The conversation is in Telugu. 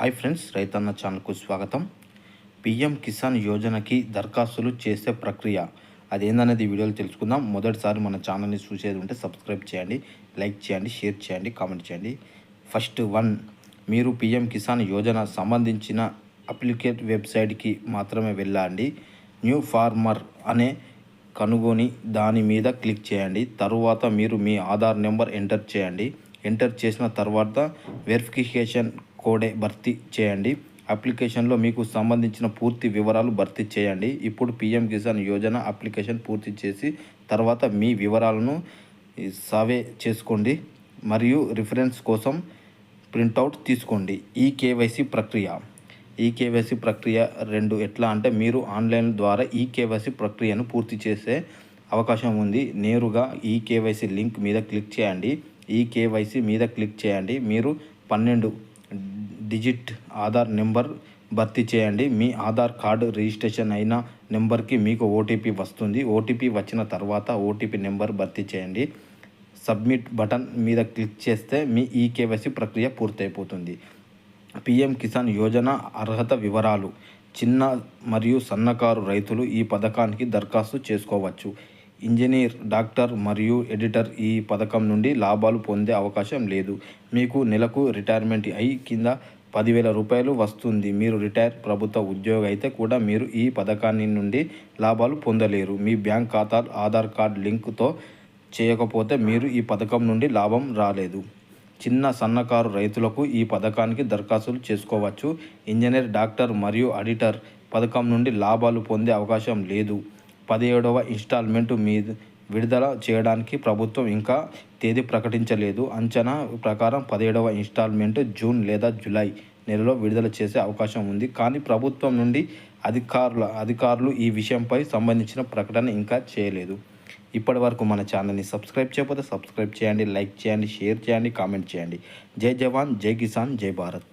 హాయ్ ఫ్రెండ్స్ రైతన్న ఛానల్కు స్వాగతం. పిఎం కిసాన్ యోజనకి దరఖాస్తులు చేసే ప్రక్రియ. అదేందనేది ఈ వీడియోలో తెలుసుకుందాం. మొదటిసారి మన ఛానల్ని చూసేది ఉంటే సబ్స్క్రైబ్ చేయండి లైక్ చేయండి షేర్ చేయండి కామెంట్ చేయండి. ఫస్ట్ వన్ మీరు పిఎం కిసాన్ యోజన సంబంధించిన అప్లికేట్ వెబ్సైట్కి మాత్రమే వెళ్ళండి. న్యూ ఫార్మర్ అనే కనుగొని దాని మీద క్లిక్ చేయండి. తరువాత మీరు మీ ఆధార్ నెంబర్ ఎంటర్ చేయండి. ఎంటర్ చేసిన తర్వాత వెరిఫికేషన్ కోడే భర్తీ చేయండి. అప్లికేషన్లో మీకు సంబంధించిన పూర్తి వివరాలు భర్తీ చేయండి. ఇప్పుడు పిఎం కిసాన్ యోజన అప్లికేషన్ పూర్తి చేసి తర్వాత మీ వివరాలను సర్వే చేసుకోండి. మరియు రిఫరెన్స్ కోసం ప్రింటౌట్ తీసుకోండి. ఈ కేవైసీ ప్రక్రియ. ఈ కేవైసీ ప్రక్రియ రెండు ఎట్లా అంటే మీరు ఆన్లైన్ ద్వారా ఈ కేవైసీ ప్రక్రియను పూర్తి చేసే అవకాశం ఉంది. నేరుగా ఈ కేవైసీ లింక్ మీద క్లిక్ చేయండి. ఈ కేవైసీ మీద క్లిక్ చేయండి. మీరు పన్నెండు డిజిట్ ఆధార్ నెంబర్ భర్తీ చేయండి. మీ ఆధార్ కార్డు రిజిస్ట్రేషన్ అయిన నెంబర్కి మీకు ఓటీపీ వస్తుంది. ఓటీపీ వచ్చిన తర్వాత ఓటీపీ నెంబర్ భర్తీ చేయండి. సబ్మిట్ బటన్ మీద క్లిక్ చేస్తే మీ ఈ కేవైసీ ప్రక్రియ పూర్తయిపోతుంది. పిఎం కిసాన్ యోజన అర్హత వివరాలు. చిన్న మరియు సన్నకారు రైతులు ఈ పథకానికి దరఖాస్తు చేసుకోవచ్చు. ఇంజనీర్ డాక్టర్ మరియు ఎడిటర్ ఈ పథకం నుండి లాభాలు పొందే అవకాశం లేదు. మీకు నెలకు రిటైర్మెంట్ అయి కింద పదివేల రూపాయలు వస్తుంది. మీరు రిటైర్ ప్రభుత్వ ఉద్యోగి అయితే కూడా మీరు ఈ పథకాన్ని నుండి లాభాలు పొందలేరు. మీ బ్యాంక్ ఖాతా ఆధార్ కార్డ్ లింక్తో చేయకపోతే మీరు ఈ పథకం నుండి లాభం రాలేదు. చిన్న సన్నకారు రైతులకు ఈ పథకానికి దరఖాస్తులు చేసుకోవచ్చు. ఇంజనీర్ డాక్టర్ మరియు ఆడిటర్ పథకం నుండి లాభాలు పొందే అవకాశం లేదు. పదిహేడవ ఇన్స్టాల్మెంట్ మీద విడుదల చేయడానికి ప్రభుత్వం ఇంకా తేదీ ప్రకటించలేదు. అంచనా ప్రకారం పదిహేడవ ఇన్స్టాల్మెంట్ జూన్ లేదా జూలై నెలలో విడుదల చేసే అవకాశం ఉంది. కానీ ప్రభుత్వం నుండి అధికారుల అధికారులు ఈ విషయంపై సంబంధించిన ప్రకటన ఇంకా చేయలేదు. ఇప్పటి వరకు మన ఛానల్ని సబ్స్క్రైబ్ చేయకపోతే సబ్స్క్రైబ్ చేయండి లైక్ చేయండి షేర్ చేయండి కామెంట్ చేయండి. జై జవాన్ జై కిసాన్ జై భారత్.